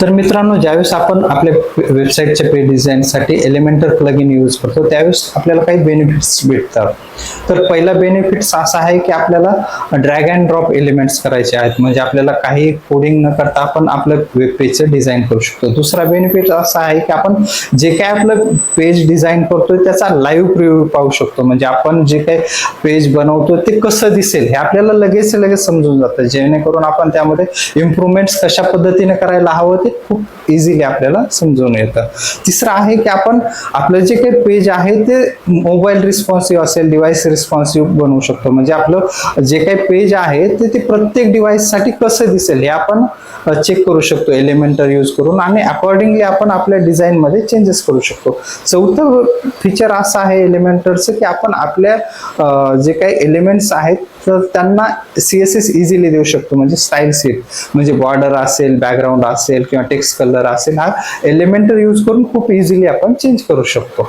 तर मित्रांनो ज्यावेळेस आपण आपल्या वेबसाईटच्या पेज डिझाईनसाठी एलिमेंटर प्लग इन यूज करतो त्यावेळेस आपल्याला काही बेनिफिट्स भेटतात. तर पहिला बेनिफिट्स असा आहे की आपल्याला ड्रॅग अँड ड्रॉप एलिमेंट्स करायचे आहेत. म्हणजे आपल्याला काही कोडिंग न करता आपण आपलं वेब पेजचं डिझाईन करू शकतो. दुसरा बेनिफिट असा आहे की आपण जे काय आपलं पेज डिझाईन करतोय त्याचा लाईव्ह प्रिव्ह्यू पाहू शकतो. म्हणजे आपण जे काही पेज बनवतो ते कसं दिसेल हे आपल्याला लगेच लगेच समजून जातं. जेणेकरून आपण त्यामध्ये इम्प्रुव्हमेंट्स कशा पद्धतीने करायला हवं ते खूप इझिली आपल्याला समजून येतं. तिसरं आहे की आपण आपलं जे काही पेज आहे ते मोबाईल रिस्पॉन्सिव्ह असेल डिव्हाइस रिस्पॉन्सिव्ह बनवू शकतो. म्हणजे आपलं जे काही पेज आहे ते ते प्रत्येक डिव्हाइससाठी कसं दिसेल हे आपण चेक करू शकतो एलिमेंटर यूज करून आणि अकॉर्डिंगली आपण आपल्या डिझाईनमध्ये चेंजेस करू शकतो. चौथं फीचर असं आहे एलिमेंटरचं की आपण आपल्या जे काही एलिमेंट्स आहेत तर त्यांना सी एस एस इझिली देऊ शकतो. म्हणजे स्टाईल सीट म्हणजे बॉर्डर असेल बॅकग्राऊंड असेल किंवा टेक्स्ट कलर असेल हा एलिमेंटर यूज करून खूप इझिली आपण चेंज करू शकतो.